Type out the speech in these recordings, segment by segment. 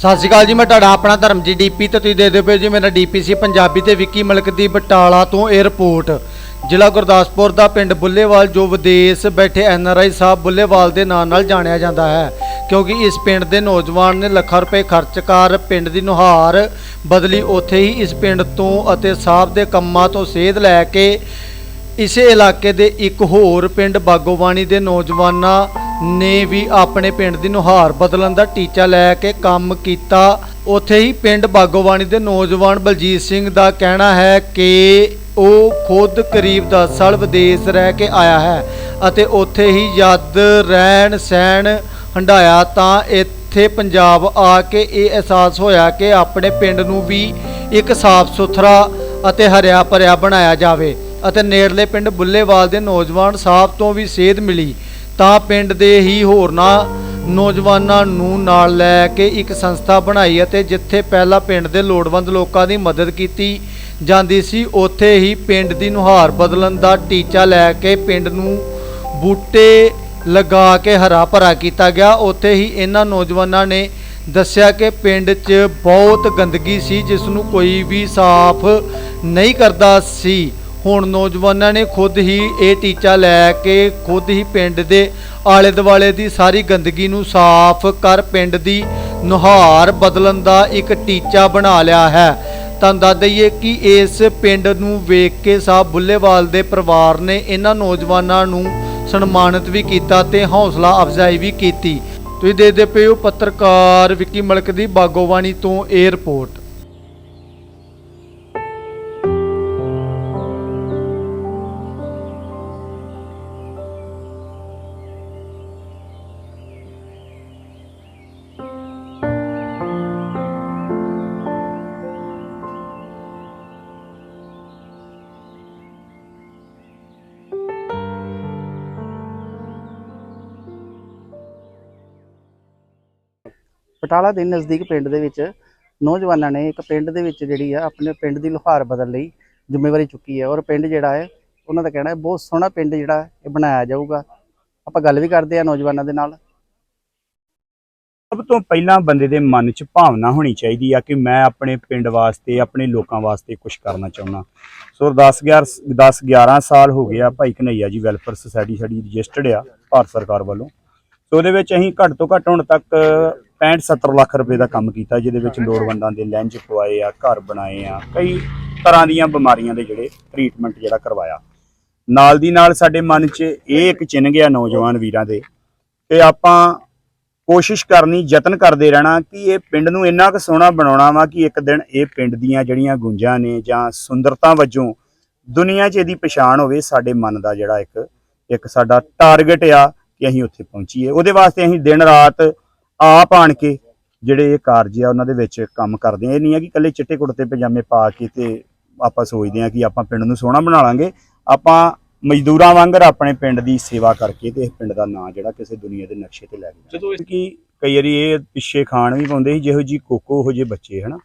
ਸਤਿ ਸ਼੍ਰੀ ਅਕਾਲ ਜੀ, ਮੈਂ ਤੁਹਾਡਾ ਆਪਣਾ ਧਰਮ ਜੀ ਡੀਪੀ ਤੇ ਤੁਸੀਂ ਦੇਖਦੇ ਪਏ ਜੀ, ਮੇਰਾ ਡੀਪੀਸੀ ਪੰਜਾਬੀ ਤੇ ਵਿੱਕੀ ਮਲਕ ਦੀ ਬਟਾਲਾ ਤੋਂ 에ਅਰਪੋਰਟ ਜ਼ਿਲ੍ਹਾ ਗੁਰਦਾਸਪੁਰ ਦਾ ਪਿੰਡ ਬੁੱਲੇਵਾਲ, ਜੋ ਵਿਦੇਸ਼ ਬੈਠੇ ਐਨਆਰਆਈ ਸਾਹਿਬ ਬੁੱਲੇਵਾਲ ਦੇ ਨਾਂ ਨਾਲ ਜਾਣਿਆ ਜਾਂਦਾ ਹੈ। ਕਿਉਂਕਿ ਇਸ ਪਿੰਡ ਦੇ ਨੌਜਵਾਨ ਨੇ ਲੱਖਾਂ ਰੁਪਏ ਖਰਚ ਕਰ ਪਿੰਡ ਦੀ ਨੁਹਾਰ ਬਦਲੀ, ਉੱਥੇ ਹੀ ਇਸ ਪਿੰਡ ਤੋਂ ਅਤੇ ਸਾਹਿਬ ਦੇ ਕੰਮਾਂ ਤੋਂ ਸੇਧ ਲੈ ਕੇ ਇਸੇ ਇਲਾਕੇ ਦੇ ਇੱਕ ਹੋਰ ਪਿੰਡ ਬਾਗੋਵਾਣੀ ਦੇ ਨੌਜਵਾਨਾਂ ਨੇ ਵੀ ਆਪਣੇ ਪਿੰਡ ਦੀ ਨੁਹਾਰ ਬਦਲਣ ਦਾ ਟੀਚਾ ਲੈ ਕੇ ਕੰਮ ਕੀਤਾ। ਉੱਥੇ ਹੀ ਪਿੰਡ ਬਾਗੋਵਾਣੀ ਦੇ ਨੌਜਵਾਨ ਬਲਜੀਤ ਸਿੰਘ ਦਾ ਕਹਿਣਾ ਹੈ ਕਿ ਉਹ ਖੁਦ ਕਰੀਬ 10 ਸਾਲ ਵਿਦੇਸ਼ ਰਹਿ ਕੇ ਆਇਆ ਹੈ ਅਤੇ ਉੱਥੇ ਹੀ ਜਦ ਰਹਿਣ, ਸਹਿਣ ਹੰਡਾਇਆ ਤਾਂ ਇੱਥੇ ਪੰਜਾਬ ਆ ਕੇ ਇਹ ਅਹਿਸਾਸ ਹੋਇਆ ਕਿ ਆਪਣੇ ਪਿੰਡ ਨੂੰ ਵੀ ਇੱਕ ਸਾਫ਼ ਸੁਥਰਾ ਅਤੇ ਹਰਿਆ ਭਰਿਆ ਬਣਾਇਆ ਜਾਵੇ ਅਤੇ ਨੇੜਲੇ ਪਿੰਡ ਬੁੱਲੇਵਾਲ ਦੇ ਨੌਜਵਾਨ ਸਾਹਿਬ ਤੋਂ ਵੀ ਸੇਧ ਮਿਲੀ। ਤਾਂ ਪਿੰਡ ਦੇ ਹੀ ਹੋਰਨਾਂ ਨੌਜਵਾਨਾਂ ਨੂੰ ਨਾਲ ਲੈ ਕੇ ਇੱਕ ਸੰਸਥਾ ਬਣਾਈ ਅਤੇ ਜਿੱਥੇ ਪਹਿਲਾਂ ਪਿੰਡ ਦੇ ਲੋੜਵੰਦ ਲੋਕਾਂ ਦੀ ਮਦਦ ਕੀਤੀ ਜਾਂਦੀ ਸੀ, ਉੱਥੇ ਹੀ ਪਿੰਡ ਦੀ ਨੁਹਾਰ ਬਦਲਣ ਦਾ ਟੀਚਾ ਲੈ ਕੇ ਪਿੰਡ ਨੂੰ ਬੂਟੇ ਲਗਾ ਕੇ ਹਰਾ ਭਰਾ ਕੀਤਾ ਗਿਆ। ਉੱਥੇ ਹੀ ਇਹਨਾਂ ਨੌਜਵਾਨਾਂ ਨੇ ਦੱਸਿਆ ਕਿ ਪਿੰਡ 'ਚ ਬਹੁਤ ਗੰਦਗੀ ਸੀ, ਜਿਸ ਨੂੰ ਕੋਈ ਵੀ ਸਾਫ਼ ਨਹੀਂ ਕਰਦਾ ਸੀ। ਹੁਣ ਨੌਜਵਾਨਾਂ ਨੇ ਖੁਦ ਹੀ ਇਹ ਟੀਚਾ ਲੈ ਕੇ ਖੁਦ ਹੀ ਪਿੰਡ ਦੇ ਆਲੇ ਦੁਆਲੇ ਦੀ ਸਾਰੀ ਗੰਦਗੀ ਨੂੰ ਸਾਫ਼ ਕਰ ਪਿੰਡ ਦੀ ਨੁਹਾਰ ਬਦਲਣ ਦਾ ਇੱਕ ਟੀਚਾ ਬਣਾ ਲਿਆ ਹੈ। ਤਾਂ ਦੱਸ ਦਈਏ ਕਿ ਇਸ ਪਿੰਡ ਨੂੰ ਵੇਖ ਕੇ ਸਾਹਿਬ ਬੁੱਲੇਵਾਲ ਦੇ ਪਰਿਵਾਰ ਨੇ ਇਹਨਾਂ ਨੌਜਵਾਨਾਂ ਨੂੰ ਸਨਮਾਨਿਤ ਵੀ ਕੀਤਾ ਤੇ ਹੌਸਲਾ ਅਫਜ਼ਾਈ ਵੀ ਕੀਤੀ। ਤੁਸੀਂ ਦੇਖਦੇ ਪਏ ਹੋ ਪੱਤਰਕਾਰ ਵਿੱਕੀ ਮਲਕ ਦੀ ਬਾਗੋਵਾਣੀ ਤੋਂ 에ਅਰਪੋਰਟ ਬਟਾਲਾ ਦੇ ਨਜ਼ਦੀਕ ਪਿੰਡ ਦੇ ਵਿੱਚ ਨੌਜਵਾਨਾਂ ਨੇ ਇੱਕ ਪਿੰਡ ਦੇ ਵਿੱਚ ਜਿਹੜੀ ਆ, ਆਪਣੇ ਪਿੰਡ ਦੀ ਲੁਹਾਰ ਬਦਲ ਲਈ ਜ਼ਿੰਮੇਵਾਰੀ ਚੁੱਕੀ ਹੈ ਔਰ ਪਿੰਡ ਜਿਹੜਾ ਹੈ, ਉਹਨਾਂ ਦਾ ਕਹਿਣਾ ਹੈ ਬਹੁਤ ਸੋਹਣਾ ਪਿੰਡ ਜਿਹੜਾ ਇਹ ਬਣਾਇਆ ਜਾਊਗਾ। ਆਪਾਂ ਗੱਲ ਵੀ ਕਰਦੇ ਆ ਨੌਜਵਾਨਾਂ ਦੇ ਨਾਲ। ਸਭ ਤੋਂ ਪਹਿਲਾਂ ਬੰਦੇ ਦੇ ਮਨ 'ਚ ਭਾਵਨਾ ਹੋਣੀ ਚਾਹੀਦੀ ਆ ਕਿ ਮੈਂ ਆਪਣੇ ਪਿੰਡ ਵਾਸਤੇ, ਆਪਣੇ ਲੋਕਾਂ ਵਾਸਤੇ ਕੁਝ ਕਰਨਾ ਚਾਹੁੰਦਾ। ਸੋ 10 11 10 11 ਸਾਲ ਹੋ ਗਿਆ ਭਾਈ ਕਨਈਆ ਜੀ ਵੈਲਫੇਅਰ ਸੁਸਾਇਟੀ ਸਾਡੀ ਰਜਿਸਟਰਡ ਆ, ਭਾਰਤ ਸਰਕਾਰ ਵੱਲੋਂ। ਸੋ ਉਹਦੇ ਵਿੱਚ ਅਸੀਂ ਘੱਟ ਤੋਂ ਘੱਟ ਹੁਣ ਤੱਕ 65 70 ਲੱਖ ਰੁਪਏ ਦਾ ਕੰਮ ਕੀਤਾ ਜਿਹਦੇ ਵਿੱਚ ਲੋੜਵੰਦਾਂ ਦੇ ਲੈਂਜ ਪਵਾਏ ਆ ਘਰ ਬਣਾਏ ਆ ਕਈ ਤਰ੍ਹਾਂ ਦੀਆਂ ਬਿਮਾਰੀਆਂ ਦੇ ਜਿਹੜੇ ਟ੍ਰੀਟਮੈਂਟ ਜਿਹੜਾ ਕਰਵਾਇਆ। ਨਾਲ ਦੀ ਨਾਲ ਸਾਡੇ ਮਨ 'ਚ ਇਹ ਇੱਕ ਚਿੰਨ ਗਿਆ ਨੌਜਵਾਨ ਵੀਰਾਂ ਦੇ ਕਿ ਆਪਾਂ ਕੋਸ਼ਿਸ਼ ਕਰਨੀ ਯਤਨ ਕਰਦੇ ਰਹਿਣਾ ਕਿ ਇਹ ਪਿੰਡ ਨੂੰ ਇੰਨਾ ਕੁ ਸੋਹਣਾ ਬਣਾਉਣਾ ਵਾ ਕਿ ਇੱਕ ਦਿਨ ਇਹ ਪਿੰਡ ਦੀਆਂ ਜਿਹੜੀਆਂ ਗੁੰਜਾਂ ਨੇ ਜਾਂ ਸੁੰਦਰਤਾ ਵਜੋਂ ਦੁਨੀਆ 'ਚ ਇਹਦੀ ਪਛਾਣ ਹੋਵੇ ਸਾਡੇ ਮਨ ਦਾ ਜਿਹੜਾ ਇੱਕ ਇੱਕ ਸਾਡਾ ਟਾਰਗੇਟ ਆ। ਕਿ ਅਸੀਂ ਉੱਥੇ ਪਹੁੰਚੀਏ। ਉਹਦੇ ਵਾਸਤੇ ਅਸੀਂ ਦਿਨ ਰਾਤ ਆਪ ਆਣ ਕੇ ਜਿਹੜੇ ਇਹ ਕਾਰਜ ਆ ਉਹਨਾਂ ਦੇ ਵਿੱਚ ਕੰਮ ਕਰਦੇ ਆ ਇਹ ਨਹੀਂ ਆ ਕਿ ਇਕੱਲੇ ਚਿੱਟੇ ਕੁੜਤੇ ਪਜਾਮੇ ਪਾ ਕੇ ਤੇ ਆਪਾਂ ਸੋਚਦੇ ਆ ਕਿ ਆਪਾਂ ਪਿੰਡ ਨੂੰ ਸੋਹਣਾ ਬਣਾ ਲਾਂਗੇ। ਆਪਾਂ ਮਜ਼ਦੂਰਾਂ ਵਾਂਗਰ ਆਪਣੇ ਪਿੰਡ ਦੀ ਸੇਵਾ ਕਰਕੇ ਤੇ ਇਸ ਪਿੰਡ ਦਾ ਨਾਂ ਜਿਹੜਾ ਕਿਸੇ ਦੁਨੀਆ ਦੇ ਨਕਸ਼ੇ ਤੇ ਲੈ ਕੇ ਜਦੋਂ ਕਿ ਕਈ ਵਾਰੀ ਇਹ ਪਿੱਛੇ ਖਾਣ ਵੀ ਪਾਉਂਦੇ ਸੀ ਜਿਹੋ ਜੀ ਕੋਕੋ ਉਹ ਜੇ ਬੱਚੇ ਹਨਾ।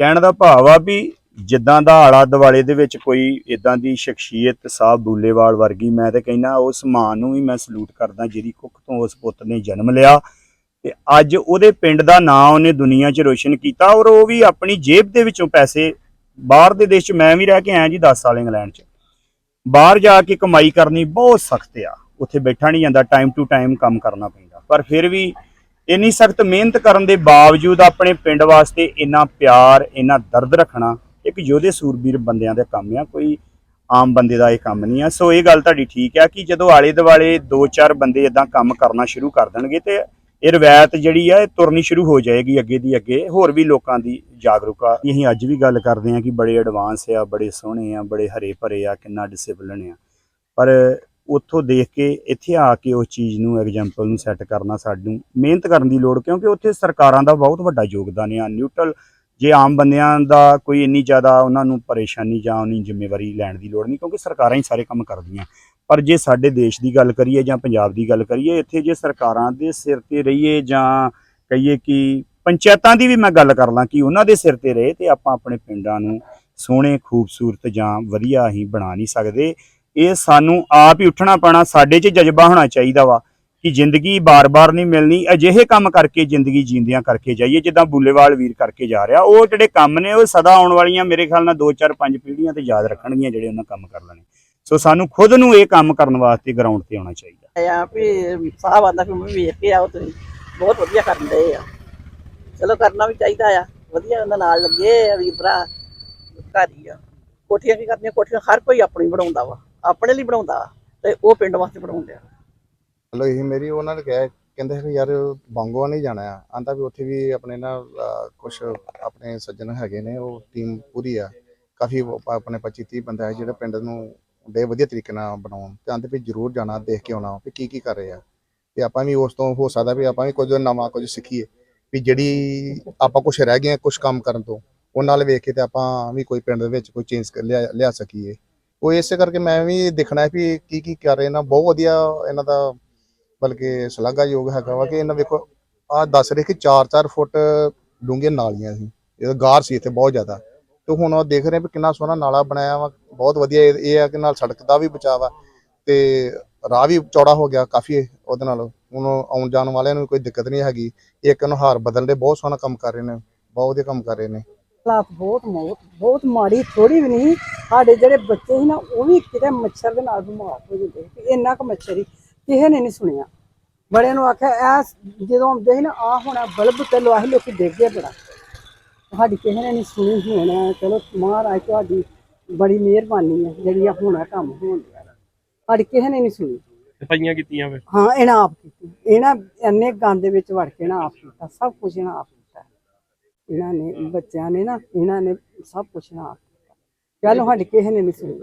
ਕਹਿਣ ਦਾ ਭਾਵ ਆ ਵੀ ਜਿੱਦਾਂ ਦਾ ਆਲਾ ਦੁਆਲੇ ਦੇ ਵਿੱਚ ਕੋਈ ਇਦਾਂ ਦੀ ਸ਼ਖਸੀਅਤ ਸਾਹਿਬ ਬੂਲੇਵਾਲ ਵਰਗੀ ਮੈਂ ਤੇ ਕਹਿੰਦਾ, ਉਸ ਮਾਂ ਨੂੰ ਵੀ ਮੈਂ ਸਲੂਟ ਕਰਦਾ ਜਿਹਦੀ ਕੁੱਖ ਤੋਂ ਉਸ ਪੁੱਤ ਨੇ ਜਨਮ ਲਿਆ। ਤੇ ਅੱਜ ਉਹਦੇ ਪਿੰਡ ਦਾ ਨਾਂ ਉਹਨੇ ਦੁਨੀਆ 'ਚ ਰੋਸ਼ਨ ਕੀਤਾ ਔਰ ਉਹ ਵੀ ਆਪਣੀ ਜੇਬ ਦੇ ਵਿੱਚੋਂ ਪੈਸੇ ਬਾਹਰ ਦੇ ਦੇਸ਼ 'ਚ ਮੈਂ ਵੀ ਰਹਿ ਕੇ ਆਇਆ ਜੀ 10 ਸਾਲ ਇੰਗਲੈਂਡ 'ਚ। ਬਾਹਰ ਜਾ ਕੇ ਕਮਾਈ ਕਰਨੀ ਬਹੁਤ ਸਖਤ ਆ। ਉੱਥੇ ਬੈਠਾ ਨਹੀਂ ਜਾਂਦਾ ਟਾਈਮ ਟੂ ਟਾਈਮ ਕੰਮ ਕਰਨਾ ਪੈਂਦਾ। ਪਰ ਫਿਰ ਵੀ ਇੰਨੀ ਸਖਤ ਮਿਹਨਤ ਕਰਨ ਦੇ ਬਾਵਜੂਦ ਆਪਣੇ ਪਿੰਡ ਵਾਸਤੇ ਇੰਨਾ ਪਿਆਰ, ਇੰਨਾ ਦਰਦ ਰੱਖਣਾ ਇੱਕ ਯੋਧੇ ਸੂਰਬੀਰ ਬੰਦਿਆਂ ਦਾ ਕੰਮ ਆ, ਕੋਈ ਆਮ ਬੰਦੇ ਦਾ ਇਹ ਕੰਮ ਨਹੀਂ ਆ। ਸੋ ਇਹ ਗੱਲ ਤੁਹਾਡੀ ਠੀਕ ਆ ਕਿ ਜਦੋਂ ਆਲੇ ਦੁਆਲੇ ਦੋ ਚਾਰ ਬੰਦੇ ਇਦਾਂ ਕੰਮ ਕਰਨਾ ਸ਼ੁਰੂ ਕਰ ਦੇਣਗੇ ਤੇ ਇਹ ਰਵਾਇਤ ਜਿਹੜੀ ਆ, ਇਹ ਤੁਰਨੀ ਸ਼ੁਰੂ ਹੋ ਜਾਏਗੀ ਅੱਗੇ ਦੀ ਅੱਗੇ। ਹੋਰ ਵੀ ਲੋਕਾਂ ਦੀ ਜਾਗਰੂਕਤਾ ਅਸੀਂ ਅੱਜ ਵੀ ਗੱਲ ਕਰਦੇ ਆ ਕਿ ਬੜੇ ਐਡਵਾਂਸ ਆ, ਬੜੇ ਸੋਹਣੇ ਆ, ਬੜੇ ਹਰੇ ਭਰੇ ਆ, ਕਿੰਨਾ ਡਿਸਪਲਿਨ ਆ। ਪਰ ਉੱਥੋਂ ਦੇਖ ਕੇ, ਇੱਥੇ ਆ ਕੇ ਉਸ ਚੀਜ਼ ਨੂੰ ਐਗਜ਼ਾਮਪਲ ਨੂੰ ਸੈੱਟ ਕਰਨਾ ਸਾਨੂੰ ਮਿਹਨਤ ਕਰਨ ਦੀ ਲੋੜ, ਕਿਉਂਕਿ ਉੱਥੇ ਸਰਕਾਰਾਂ ਦਾ ਬਹੁਤ ਵੱਡਾ ਯੋਗਦਾਨ ਆ। ਨਿਊਟਰਲ ਜੇ ਆਮ ਬੰਦਿਆਂ ਦਾ ਕੋਈ ਇੰਨੀ ਜ਼ਿਆਦਾ ਉਹਨਾਂ ਨੂੰ ਪਰੇਸ਼ਾਨੀ ਜਾਂ ਉਹਨੀ ਜ਼ਿੰਮੇਵਾਰੀ ਲੈਣ ਦੀ ਲੋੜ ਨਹੀਂ, ਕਿਉਂਕਿ ਸਰਕਾਰਾਂ ਹੀ ਸਾਰੇ ਕੰਮ ਕਰਦੀਆਂ। ਪਰ ਜੇ ਸਾਡੇ ਦੇਸ਼ ਦੀ ਗੱਲ ਕਰੀਏ ਜਾਂ ਪੰਜਾਬ ਦੀ ਗੱਲ ਕਰੀਏ, ਇੱਥੇ ਜੇ ਸਰਕਾਰਾਂ ਦੇ ਸਿਰ ਤੇ ਰਹੀਏ ਜਾਂ ਕਹੀਏ ਕਿ ਪੰਚਾਇਤਾਂ ਦੀ ਵੀ ਮੈਂ ਗੱਲ ਕਰ ਲਾਂ ਕਿ ਉਹਨਾਂ ਦੇ ਸਿਰ ਤੇ ਰਹੇ ਤੇ ਆਪਾਂ ਆਪਣੇ ਪਿੰਡਾਂ ਨੂੰ ਸੋਹਣੇ, ਖੂਬਸੂਰਤ ਜਾਂ ਵਧੀਆ ਹੀ ਬਣਾ ਨਹੀਂ ਸਕਦੇ। ਇਹ ਸਾਨੂੰ ਆਪ ਹੀ ਉੱਠਣਾ ਪੈਣਾ, ਸਾਡੇ 'ਚ ਜਜ਼ਬਾ ਹੋਣਾ ਚਾਹੀਦਾ ਵਾ। ਕਿ ਜ਼ਿੰਦਗੀ ਬਾਰ-ਬਾਰ ਨਹੀਂ ਮਿਲਣੀ, ਅਜਿਹੇ ਕੰਮ ਕਰਕੇ ਜ਼ਿੰਦਗੀ ਜੀਂਦਿਆਂ ਕਰਕੇ ਜਾਈਏ, ਜਿੱਦਾਂ ਬੁੱਲੇਵਾਲ ਵੀਰ ਕਰਕੇ ਜਾ ਰਿਹਾ। ਉਹ ਜਿਹੜੇ ਕੰਮ ਨੇ, ਉਹ ਸਦਾ ਆਉਣ ਵਾਲੀਆਂ ਮੇਰੇ ਖਿਆਲ ਨਾਲ 2 4 5 ਪੀੜ੍ਹੀਆਂ ਤੇ ਯਾਦ ਰੱਖਣਗੀਆਂ ਜਿਹੜੇ ਉਹਨਾਂ ਕੰਮ ਕਰ ਲੈਣੇ। ਸੋ ਸਾਨੂੰ ਖੁਦ ਨੂੰ ਇਹ ਕੰਮ ਕਰਨ ਵਾਸਤੇ ਗਰਾਊਂਡ ਤੇ ਆਉਣਾ ਚਾਹੀਦਾ। ਆ ਵੀ ਸਾਹਿਬ ਆਂਦਾ ਵੀ ਮੈਂ ਵੇਖ ਕੇ ਆਓ ਤੁਸੀਂ ਬਹੁਤ ਵਧੀਆ ਕਰਨ ਦੇ ਆ। ਚਲੋ ਕਰਨਾ ਵੀ ਚਾਹੀਦਾ ਆ। ਵਧੀਆ ਉਹਨਾਂ ਨਾਲ ਲੱਗੇ ਆ ਭਰਾ, ਘਰ ਹੀ ਆ। ਕੋਠੀਆਂ ਕੀ ਕਰਦੀਆਂ ਕੋਠੀਆਂ ਹਰ ਕੋਈ ਆਪਣੀ ਬਣਾਉਂਦਾ ਵਾ। ਆਪਣੇ ਲਈ ਬਣਾਉਂਦਾ ਤੇ ਉਹ ਪਿੰਡ ਵਾਸਤੇ ਬਣਾਉਂਦੇ। ਆ ਚਲੋ ਇਹ ਮੇਰੀ ਉਹਨਾਂ ਨੇ ਕਿਹਾ, ਕਹਿੰਦੇ ਸੀ ਯਾਰ ਬੰਗੋਆ ਨਹੀਂ ਜਾਣਾ ਆ। ਆਂਦਾ ਵੀ ਉੱਥੇ ਵੀ ਆਪਣੇ ਨਾ ਕੁਝ ਆਪਣੇ ਸੱਜਣ ਹੈਗੇ ਨੇ, ਉਹ ਟੀਮ ਪੂਰੀ ਆ। ਕਾਫੀ ਆਪਣੇ 25 30 ਬੰਦੇ ਆ ਜਿਹੜੇ ਪਿੰਡ ਨੂੰ ਦੇ ਵਧੀਆ ਤਰੀਕੇ ਨਾਲ ਬਣਾਉਣ। ਤੇ ਆਂਦੇ ਵੀ ਜ਼ਰੂਰ ਜਾਣਾ, ਦੇਖ ਕੇ ਆਉਣਾ, ਵੀ ਕੀ ਕੀ ਕਰ ਰਹੇ ਆ। ਤੇ ਆਪਾਂ ਵੀ ਉਸ ਤੋਂ ਹੋ ਸਕਦਾ ਵੀ ਆਪਾਂ ਵੀ ਕੁਝ ਨਵਾਂ ਕੁਝ ਸਿੱਖੀਏ। ਵੀ ਜਿਹੜੀ ਆਪਾਂ ਕੁਝ ਰਹਿ ਗਏ ਕੁਝ ਕੰਮ ਕਰਨ ਤੋਂ, ਉਹ ਨਾਲ ਵੇਖ ਕੇ ਤੇ ਆਪਾਂ ਵੀ ਕੋਈ ਪਿੰਡ ਦੇ ਵਿੱਚ ਕੋਈ ਚੇਂਜ ਲਿਆ ਲਿਆ ਸਕੀਏ। ਉਹ ਇਸੇ ਕਰਕੇ ਮੈਂ ਵੀ ਦੇਖਣਾ ਵੀ ਕੀ ਕੀ ਕਰ ਰਹੇ ਨਾ, ਬਹੁਤ ਵਧੀਆ ਇਹਨਾਂ ਦਾ ਬਲਕਿ ਸ਼ਲਾਘਾਯੋਗ ਹੈਗਾ ਵਾ ਕਿ ਇਹਨਾਂ ਵੇਖੋ ਆ ਦੱਸ ਰਹੇ ਕਿ 4-4 ਫੁੱਟ ਡੂੰਘੀਆਂ ਨਾਲੀਆਂ ਸੀ। ਇਹ ਗਾਰ ਸੀ ਇੱਥੇ ਬਹੁਤ ਜ਼ਿਆਦਾ। ਤੇ ਹੁਣ ਉਹ ਦੇਖ ਰਹੇ ਵੀ ਕਿੰਨਾ ਸੋਹਣਾ ਨਾਲਾ ਬਣਾਇਆ ਵਾ ਬਹੁਤ ਵਧੀਆ ਇਹ ਆ ਕਿ ਨਾਲ ਸੜਕ ਦਾ ਵੀ ਬਚਾਅ ਵਾ। ਤੇ ਰਾਹ ਵੀ ਚੌੜਾ ਹੋ ਗਿਆ ਕਾਫੀ ਉਹਦੇ ਨਾਲ। ਹੁਣ ਆਉਣ ਜਾਣ ਵਾਲਿਆਂ ਨੂੰ ਕੋਈ ਦਿੱਕਤ ਨਹੀਂ ਹੈਗੀ। ਇੱਕ ਨੁਹਾਰ ਬਦਲਦੇ ਬਹੁਤ ਸੋਹਣਾ ਕੰਮ ਕਰ ਰਹੇ ਨੇ ਬਹੁਤ ਵਧੀਆ ਕੰਮ ਕਰ ਰਹੇ ਨੇ। ਹਾਲਾਤ ਬਹੁਤ ਬਹੁਤ ਬਹੁਤ ਮਾੜੀ ਥੋੜੀ ਵੀ ਨਹੀਂ। ਸਾਡੇ ਜਿਹੜੇ ਬੱਚੇ ਸੀ ਨਾ ਉਹ ਵੀ ਕਿਤੇ ਮੱਛਰ ਦੇ ਨਾਲ ਬਿਮਾਰ ਹੋ ਜਾਂਦੇ ਇੰਨਾ ਕੁ ਮੱਛਰ ਹੀ ਕਿਸੇ ਨੇ ਨਹੀਂ ਸੁਣਿਆ। ਬੜਿਆਂ ਨੂੰ ਆਖਿਆ ਐ ਜਦੋਂ ਆਉਂਦੇ ਸੀ ਨਾ ਆ ਹੁਣ ਬਲਬ ਤੇ ਲਵਾਹੀ ਲੋਕੀ ਦੇਖਦੇ ਬੜਾ। ਸਾਡੀ ਕਿਸੇ ਨੇ ਨਹੀਂ ਸੁਣੀ ਹੁਣ ਚਲੋ ਮਹਾਰਾਜ ਤੁਹਾਡੀ ਬੜੀ ਮਿਹਰਬਾਨੀ ਹੈ ਜਿਹੜੀ ਆ ਹੁਣ ਕੰਮ ਹੋਣ ਡਿਆ। ਸਾਡੀ ਕਿਸੇ ਨੇ ਨਹੀਂ ਸੁਣੀ। ਸਫਾਈਆਂ ਕੀਤੀਆਂ ਫਿਰ? ਹਾਂ ਇਹਨਾਂ ਆਪ ਕੀਤੀ ਇਹਨਾਂ ਇੰਨੇ ਗੰਦ ਦੇ ਵਿੱਚ ਵੜ ਕੇ ਨਾ ਆਪ ਕੀਤਾ ਸਭ ਕੁਝ ਇਹਨਾਂ ਆਪ ਕੀਤਾ। ਇਹਨਾਂ ਨੇ ਬੱਚਿਆਂ ਨੇ ਨਾ ਇਹਨਾਂ ਨੇ ਸਭ ਕੁਝ ਨਾ ਆਪ ਕੀਤਾ। ਚੱਲ ਸਾਡੀ ਕਿਸੇ ਨੇ ਨਹੀਂ ਸੁਣੀ।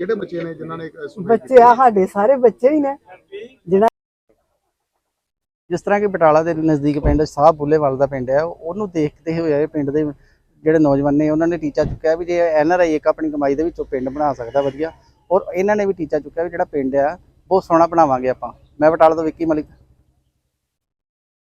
ਕਿਹੜੇ ਬੱਚੇ ਨੇ ਜਿਨ੍ਹਾਂ ਨੇ ਬੱਚੇ ਆ ਸਾਡੇ ਸਾਰੇ ਬੱਚੇ ਹੀ ਨੇ। ਜਿਹੜਾ ਜਿਸ ਤਰ੍ਹਾਂ ਕਿ ਬਟਾਲਾ ਦੇ ਨਜ਼ਦੀਕ ਪਿੰਡ ਸਾਹਿਬ ਬੁੱਲੇਵਾਲ ਦਾ ਪਿੰਡ ਹੈ ਉਹਨੂੰ ਦੇਖਦੇ ਹੋਏ ਇਹ ਪਿੰਡ ਦੇ ਜਿਹੜੇ ਨੌਜਵਾਨ ਨੇ ਉਹਨਾਂ ਨੇ ਟੀਚਾ ਚੁੱਕਿਆ ਵੀ ਜੇ ਐਨ ਆਰ ਆਈ ਇੱਕ ਆਪਣੀ ਕਮਾਈ ਦੇ ਵਿੱਚੋਂ ਪਿੰਡ ਬਣਾ ਸਕਦਾ ਵਧੀਆ। ਔਰ ਇਹਨਾਂ ਨੇ ਵੀ ਟੀਚਾ ਚੁੱਕਿਆ ਵੀ ਜਿਹੜਾ ਪਿੰਡ ਆ ਬਹੁਤ ਸੋਹਣਾ ਬਣਾਵਾਂਗੇ ਆਪਾਂ। ਮੈਂ ਬਟਾਲਾ ਤੋਂ ਵਿੱਕੀ ਮਲਿਕ।